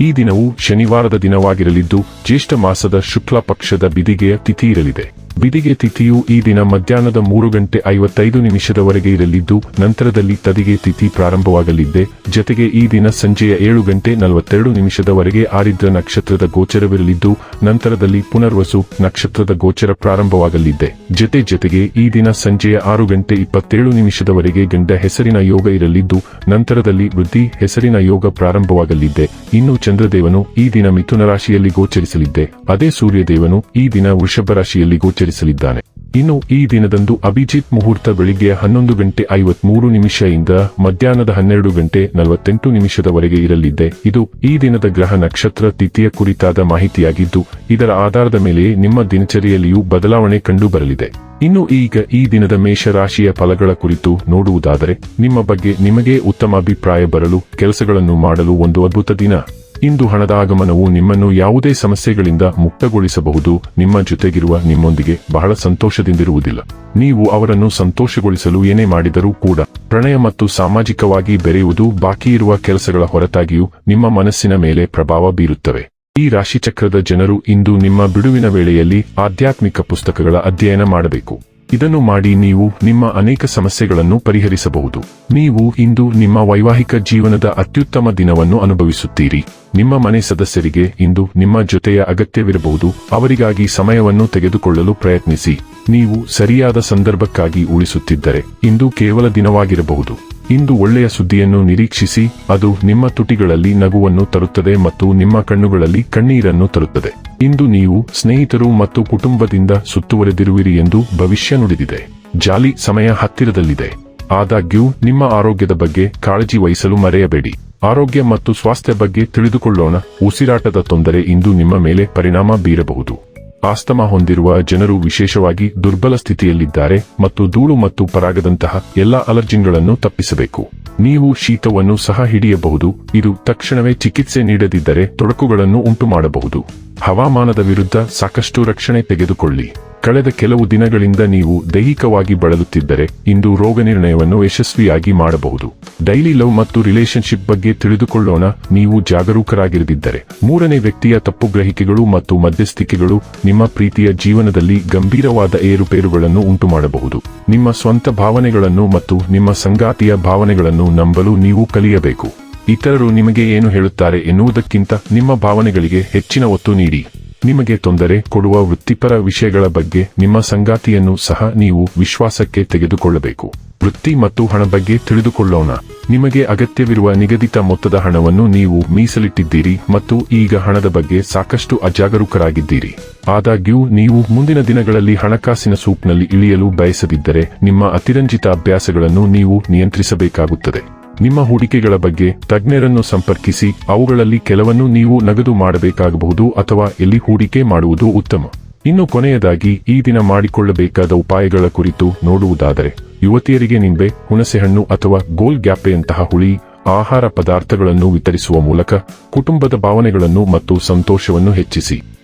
ಈ ದಿನವು ಶನಿವಾರದ ದಿನವಾಗಿರಲಿದ್ದು, ಜ್ಯೇಷ್ಠ ಮಾಸದ ಶುಕ್ಲ ಪಕ್ಷದ ಬಿದಿಗೆಯ ತಿಥಿ ಇರಲಿದೆ. ಬಿದಿಗೆ ತಿಥಿಯು ಈ ದಿನ ಮಧ್ಯಾಹ್ನದ ಮೂರು ಗಂಟೆ ಐವತ್ತೈದು ನಿಮಿಷದವರೆಗೆ ಇರಲಿದ್ದು, ನಂತರದಲ್ಲಿ ತದಿಗೆ ತಿಥಿ ಪ್ರಾರಂಭವಾಗಲಿದ್ದೆ. ಜತೆಗೆ ಈ ದಿನ ಸಂಜೆಯ ಏಳು ಗಂಟೆ ನಲವತ್ತೆರಡು ನಿಮಿಷದವರೆಗೆ ಆರಿದ್ರ ನಕ್ಷತ್ರದ ಗೋಚರವಿರಲಿದ್ದು, ನಂತರದಲ್ಲಿ ಪುನರ್ವಸು ನಕ್ಷತ್ರದ ಗೋಚರ ಪ್ರಾರಂಭವಾಗಲಿದ್ದೆ. ಜತೆ ಜತೆಗೆ ಈ ದಿನ ಸಂಜೆಯ ಆರು ಗಂಟೆ ಇಪ್ಪತ್ತೇಳು ನಿಮಿಷದವರೆಗೆ ಗಂಡ ಹೆಸರಿನ ಯೋಗ ಇರಲಿದ್ದು, ನಂತರದಲ್ಲಿ ವೃದ್ಧಿ ಹೆಸರಿನ ಯೋಗ ಪ್ರಾರಂಭವಾಗಲಿದ್ದೆ. ಇನ್ನು ಚಂದ್ರದೇವನು ಈ ದಿನ ಮಿಥುನ ರಾಶಿಯಲ್ಲಿ ಗೋಚರಿಸಲಿದ್ದೆ. ಅದೇ ಸೂರ್ಯದೇವನು ಈ ದಿನ ವೃಷಭ ರಾಶಿಯಲ್ಲಿ ಗೋಚರಿಸಲಿದ್ದಾನೆ. ಇನ್ನು ಈ ದಿನದಂದು ಅಭಿಜಿತ್ ಮುಹೂರ್ತ ಬೆಳಿಗ್ಗೆ ಹನ್ನೊಂದು ಗಂಟೆ ಐವತ್ಮೂರು ಇಂದ ಮಧ್ಯಾಹ್ನದ ಹನ್ನೆರಡು ಗಂಟೆ ನಲವತ್ತೆಂಟು ನಿಮಿಷದವರೆಗೆ ಇರಲಿದ್ದೆ. ಇದು ಈ ದಿನದ ಗ್ರಹ ನಕ್ಷತ್ರ ತಿಥಿಯ ಕುರಿತಾದ ಮಾಹಿತಿಯಾಗಿದ್ದು, ಇದರ ಆಧಾರದ ಮೇಲೆ ನಿಮ್ಮ ದಿನಚರಿಯಲ್ಲಿಯೂ ಬದಲಾವಣೆ ಕಂಡುಬರಲಿದೆ. ಇನ್ನು ಈಗ ಈ ದಿನದ ಮೇಷ ರಾಶಿಯ ಫಲಗಳ ಕುರಿತು ನೋಡುವುದಾದರೆ, ನಿಮ್ಮ ಬಗ್ಗೆ ನಿಮಗೆ ಉತ್ತಮ ಅಭಿಪ್ರಾಯ ಬರಲು, ಕೆಲಸಗಳನ್ನು ಮಾಡಲು ಒಂದು ಅದ್ಭುತ ದಿನ. ಇಂದು ಹಣದ ಆಗಮನವು ನಿಮ್ಮನ್ನು ಯಾವುದೇ ಸಮಸ್ಯೆಗಳಿಂದ ಮುಕ್ತಗೊಳಿಸಬಹುದು, ನಿಮ್ಮ ಜೊತೆಗಿರುವ ನಿಮ್ಮೊಂದಿಗೆ ಬಹಳ ಸಂತೋಷದಿಂದಿರುವುದಿಲ್ಲ. ನೀವು ಅವರನ್ನು ಸಂತೋಷಗೊಳಿಸಲು ಏನೇ ಮಾಡಿದರೂ ಕೂಡ, ಪ್ರಣಯ ಮತ್ತು ಸಾಮಾಜಿಕವಾಗಿ ಬೆರೆಯುವುದು ಬಾಕಿ ಇರುವ ಕೆಲಸಗಳ ಹೊರತಾಗಿಯೂ ನಿಮ್ಮ ಮನಸ್ಸಿನ ಮೇಲೆ ಪ್ರಭಾವ ಬೀರುತ್ತವೆ. ಈ ರಾಶಿಚಕ್ರದ ಜನರು ಇಂದು ನಿಮ್ಮ ಬಿಡುವಿನ ವೇಳೆಯಲ್ಲಿ ಆಧ್ಯಾತ್ಮಿಕ ಪುಸ್ತಕಗಳ ಅಧ್ಯಯನ ಮಾಡಬೇಕು. ಇದನ್ನು ಮಾಡಿ ನೀವು ನಿಮ್ಮ ಅನೇಕ ಸಮಸ್ಯೆಗಳನ್ನು ಪರಿಹರಿಸಬಹುದು. ನೀವು ಇಂದು ನಿಮ್ಮ ವೈವಾಹಿಕ ಜೀವನದ ಅತ್ಯುತ್ತಮ ದಿನವನ್ನು ಅನುಭವಿಸುತ್ತೀರಿ. ನಿಮ್ಮ ಮನೆ ಸದಸ್ಯರಿಗೆ ಇಂದು ನಿಮ್ಮ ಜೊತೆಯ ಅಗತ್ಯವಿರಬಹುದು. ಅವರಿಗಾಗಿ ಸಮಯವನ್ನು ತೆಗೆದುಕೊಳ್ಳಲು ಪ್ರಯತ್ನಿಸಿ. ನೀವು ಸರಿಯಾದ ಸಂದರ್ಭಕ್ಕಾಗಿ ಉಳಿಸುತ್ತಿದ್ದರೆ ಇಂದು ಕೇವಲ ದಿನವಾಗಿರಬಹುದು. ಇಂದು ಒಳ್ಳೆಯ ಸುದ್ದಿಯನ್ನು ನಿರೀಕ್ಷಿಸಿ, ಅದು ನಿಮ್ಮ ತುಟಿಗಳಲ್ಲಿ ನಗುವನ್ನು ತರುತ್ತದೆ ಮತ್ತು ನಿಮ್ಮ ಕಣ್ಣುಗಳಲ್ಲಿ ಕಣ್ಣೀರನ್ನು ತರುತ್ತದೆ. ಇಂದು ನೀವು ಸ್ನೇಹಿತರು ಮತ್ತು ಕುಟುಂಬದಿಂದ ಸುತ್ತುವರೆದಿರುವಿರಿ ಎಂದು ಭವಿಷ್ಯ ನುಡಿದಿದೆ. ಜಾಲಿ ಸಮಯ ಹತ್ತಿರದಲ್ಲಿದೆ. ಆದಾಗ್ಯೂ, ನಿಮ್ಮ ಆರೋಗ್ಯದ ಬಗ್ಗೆ ಕಾಳಜಿ ವಹಿಸಲು ಮರೆಯಬೇಡಿ. ಆರೋಗ್ಯ ಮತ್ತು ಸ್ವಾಸ್ಥ್ಯ ಬಗ್ಗೆ ತಿಳಿದುಕೊಳ್ಳೋಣ. ಉಸಿರಾಟದ ತೊಂದರೆ ಇಂದು ನಿಮ್ಮ ಮೇಲೆ ಪರಿಣಾಮ ಬೀರಬಹುದು. ಆಸ್ತಮಾ ಹೊಂದಿರುವ ಜನರು ವಿಶೇಷವಾಗಿ ದುರ್ಬಲ ಸ್ಥಿತಿಯಲ್ಲಿದ್ದಾರೆ ಮತ್ತು ಧೂಳು ಮತ್ತು ಪರಾಗದಂತಹ ಎಲ್ಲಾ ಅಲರ್ಜಿಗಳನ್ನು ತಪ್ಪಿಸಬೇಕು. ನೀವು ಶೀತವನ್ನು ಸಹ ಹಿಡಿಯಬಹುದು. ಇದು ತಕ್ಷಣವೇ ಚಿಕಿತ್ಸೆ ನೀಡದಿದ್ದರೆ ತೊಡಕುಗಳನ್ನು ಉಂಟುಮಾಡಬಹುದು. ಹವಾಮಾನದ ವಿರುದ್ಧ ಸಾಕಷ್ಟು ರಕ್ಷಣೆ ತೆಗೆದುಕೊಳ್ಳಿ. ಕಳೆದ ಕೆಲವು ದಿನಗಳಿಂದ ನೀವು ದೈಹಿಕವಾಗಿ ಬಳಲುತ್ತಿದ್ದರೆ ಇಂದು ರೋಗ ನಿರ್ಣಯವನ್ನು ಯಶಸ್ವಿಯಾಗಿ ಮಾಡಬಹುದು. ಡೈಲಿ ಲವ್ ಮತ್ತು ರಿಲೇಶನ್ಶಿಪ್ ಬಗ್ಗೆ ತಿಳಿದುಕೊಳ್ಳೋಣ, ನೀವು ಜಾಗರೂಕರಾಗಿರದಿದ್ದರೆ. ಮೂರನೇ ವ್ಯಕ್ತಿಯ ತಪ್ಪು ಗ್ರಹಿಕೆಗಳು ಮತ್ತು ಮಧ್ಯಸ್ಥಿಕೆಗಳು ನಿಮ್ಮ ಪ್ರೀತಿಯ ಜೀವನದಲ್ಲಿ ಗಂಭೀರವಾದ ಏರುಪೇರುಗಳನ್ನು ಉಂಟುಮಾಡಬಹುದು. ನಿಮ್ಮ ಸ್ವಂತ ಭಾವನೆಗಳನ್ನು ಮತ್ತು ನಿಮ್ಮ ಸಂಗಾತಿಯ ಭಾವನೆಗಳನ್ನು ನಂಬಲು ನೀವು ಕಲಿಯಬೇಕು. ಇತರರು ನಿಮಗೆ ಏನು ಹೇಳುತ್ತಾರೆ ಎನ್ನುವುದಕ್ಕಿಂತ ನಿಮ್ಮ ಭಾವನೆಗಳಿಗೆ ಹೆಚ್ಚಿನ ಒತ್ತು ನೀಡಿ. ನಿಮಗೆ ತೊಂದರೆ ಕೊಡುವ ವೃತ್ತಿಪರ ವಿಷಯಗಳ ಬಗ್ಗೆ ನಿಮ್ಮ ಸಂಗಾತಿಯನ್ನು ಸಹ ನೀವು ವಿಶ್ವಾಸಕ್ಕೆ ತೆಗೆದುಕೊಳ್ಳಬೇಕು. ವೃತ್ತಿ ಮತ್ತು ಹಣ ಬಗ್ಗೆ ತಿಳಿದುಕೊಳ್ಳೋಣ. ನಿಮಗೆ ಅಗತ್ಯವಿರುವ ನಿಗದಿತ ಮೊತ್ತದ ಹಣವನ್ನು ನೀವು ಮೀಸಲಿಟ್ಟಿದ್ದೀರಿ ಮತ್ತು ಈಗ ಹಣದ ಬಗ್ಗೆ ಸಾಕಷ್ಟು ಅಜಾಗರೂಕರಾಗಿದ್ದೀರಿ. ಆದಾಗ್ಯೂ, ನೀವು ಮುಂದಿನ ದಿನಗಳಲ್ಲಿ ಹಣಕಾಸಿನ ಸೂಪ್ನಲ್ಲಿ ಇಳಿಯಲು ಬಯಸದಿದ್ದರೆ ನಿಮ್ಮ ಅತಿರಂಜಿತ ಅಭ್ಯಾಸಗಳನ್ನು ನೀವು ನಿಯಂತ್ರಿಸಬೇಕಾಗುತ್ತದೆ. ನಿಮ್ಮ ಹೂಡಿಕೆಗಳ ಬಗ್ಗೆ ತಜ್ಞರನ್ನು ಸಂಪರ್ಕಿಸಿ, ಅವುಗಳಲ್ಲಿ ಕೆಲವನ್ನು ನೀವು ನಗದು ಮಾಡಬೇಕಾಗಬಹುದು ಅಥವಾ ಎಲ್ಲಿ ಹೂಡಿಕೆ ಮಾಡುವುದು ಉತ್ತಮ. ಇನ್ನು ಕೊನೆಯದಾಗಿ, ಈ ದಿನ ಮಾಡಿಕೊಳ್ಳಬೇಕಾದ ಉಪಾಯಗಳ ಕುರಿತು ನೋಡುವುದಾದರೆ, ಯುವತಿಯರಿಗೆ ನಿಂಬೆ, ಹುಣಸೆಹಣ್ಣು ಅಥವಾ ಗೋಲ್ ಗ್ಯಾಪೆಯಂತಹ ಹುಳಿ, ಆಹಾರ ಪದಾರ್ಥಗಳನ್ನು ವಿತರಿಸುವ ಮೂಲಕ ಕುಟುಂಬದ ಭಾವನೆಗಳನ್ನು ಮತ್ತು ಸಂತೋಷವನ್ನು ಹೆಚ್ಚಿಸಿ.